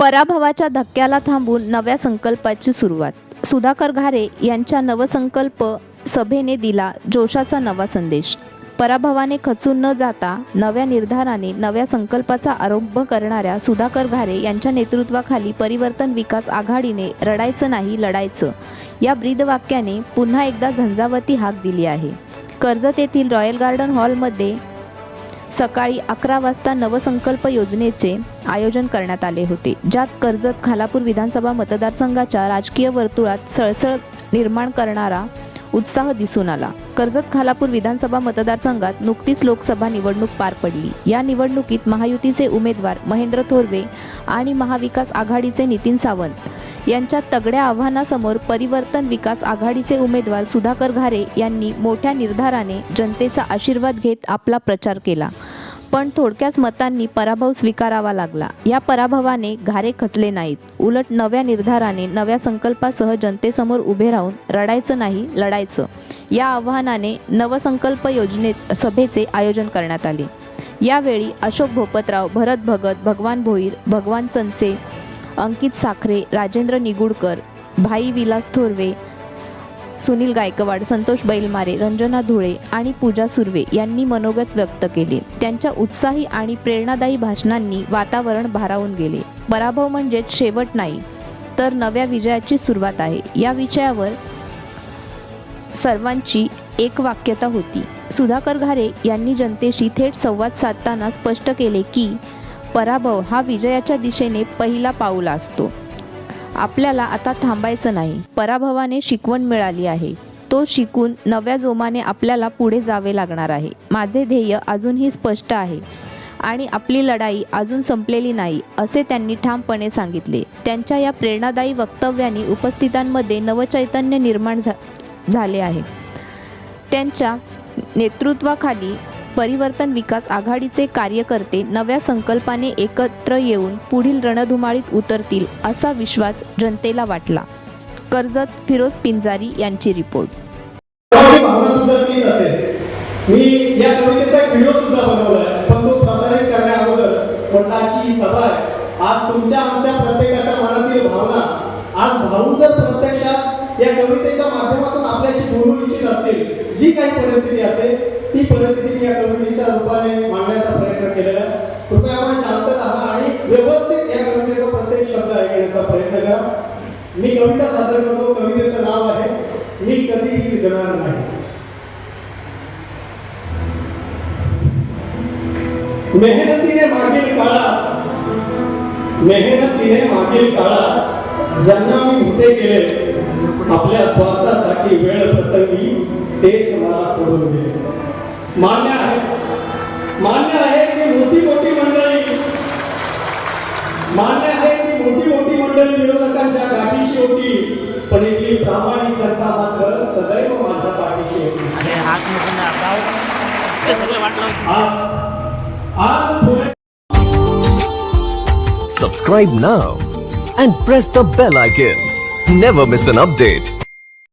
पराभवाच्या धक्क्याला थांबून नव्या संकल्पाची सुरुवात. सुधाकर घारे यांच्या नवसंकल्प सभेने दिला जोशाचा नवा संदेश. पराभवाने खचून न जाता नव्या निर्धाराने नव्या संकल्पाचा आरंभ करणाऱ्या सुधाकर घारे यांच्या नेतृत्वाखाली परिवर्तन विकास आघाडीने रडायचं नाही लढायचं. या ब्रीदवाक्याने पुन्हा एकदा झंझावती हाक दिली आहे. कर्जत येथील रॉयल गार्डन हॉलमध्ये सकाळी अकरा वाजता नवसंकल्प योजनेचे आयोजन करण्यात आले होते. ज्यात कर्जत खालापूर विधानसभा मतदारसंघाच्या राजकीय वर्तुळात सळसळ निर्माण करणारा उत्साह दिसून आला. कर्जत खालापूर विधानसभा मतदारसंघात नुकतीच लोकसभा निवडणूक पार पडली. या निवडणुकीत महायुतीचे उमेदवार महेंद्र थोरवे आणि महाविकास आघाडीचे नितीन सावंत यांच्या तगड्या आव्हानासमोर परिवर्तन विकास आघाडीचे उमेदवार सुधाकर घारे यांनी मोठ्या निर्धाराने जनतेचा आशीर्वाद घेत आपला प्रचार केला. पण थोडक्याच मतांनी पराभव स्वीकारावा लागला. या पराभवाने घारे खचले नाहीत. उलट नव्या निर्धाराने नव्या संकल्पासह जनतेसमोर उभे राहून रडायचं नाही लढायचं. या आव्हानाने नवसंकल्प योजनेत सभेचे आयोजन करण्यात आले. यावेळी अशोक भोपतराव भरत भगत भगवान भोईर भगवान चंचे अंकित साखरे राजेंद्र निगुडकर भाई विलास थोरवे सुनील गायकवाड संतोष बैलमारे रंजना धुळे आणि पूजा सुर्वे यांनी मनोगत व्यक्त केले. त्यांच्या उत्साही आणि प्रेरणादायी भाषणांनी वातावरण भारावून गेले. पराभव म्हणजेच शेवट नाही तर नव्या विजयाची सुरुवात आहे. या विषयावर सर्वांची एक वाक्यता होती. सुधाकर घारे यांनी जनतेशी थेट संवाद साधताना स्पष्ट केले की पराभव हा विजयाच्या दिशेने पहिला पाऊल असतो. आपल्याला आता थांबायचं नाही. पराभवाने शिकवण मिळाली आहे. तो शिकून नव्या जोमाने आपल्याला पुढे जावे लागणार आहे. माझे ध्येय अजूनही स्पष्ट आहे. आणि आपली लढाई अजून संपलेली नाही असे त्यांनी ठामपणे सांगितले. त्यांच्या या प्रेरणादायी वक्तव्याने उपस्थितांमध्ये नवचैतन्य निर्माण झा झाले आहे. त्यांच्या नेतृत्वाखाली परिवर्तन विकास आघाडीचे कार्यकर्ते नव्या संकल्पाने एकत्र येऊन पुढील रणधुमाळीत उतरतील असा विश्वास जनतेला वाटला. कर्जत फिरोज पिंजारी यांची रिपोर्ट. मी या कवितेचा एक व्हिडिओ सुद्धा बनवलाय. पण तो प्रसारित करण्या अगोदर म्हटलं ही सभा आहे. आज तुमच्या आमच्या प्रत्येकाच्या मनातील भावना. आज भाऊ जर प्रत्यक्षात या कवितेच्या माध्यमातून आपल्याशी बोलू इच्छित असतील जी काही परिस्थिती असेल ती परिस्थिती मी या कवितेच्या रूपाने मांडण्याचा प्रयत्न केलेला आहे. कृपया आपण शांत राहा आणि व्यवस्थित या कवितेचा प्रत्येक शब्द ऐकण्याचा प्रयत्न करा. मी कविता सादर करतो कवितेचं नाव आहे मी कधीही विजणार नाही. मेहनतीने मागील काळात मेहनतीने मागील काळात ज्यांना मी होते गेले आपल्या स्वार्थासाठी वेळ प्रसंगी तेच मला सोडून गेले मान्य आहे मान्य आहे की मोठी मोठी मंडळी मान्य आहे की मोठी मोठी मंडळी विरोधकांच्या गाठीशी होती पण इथली प्रामाणिक जनता मात्र सदैव माझ्या पाठीशी होती Subscribe now and press the bell icon. Never miss an update.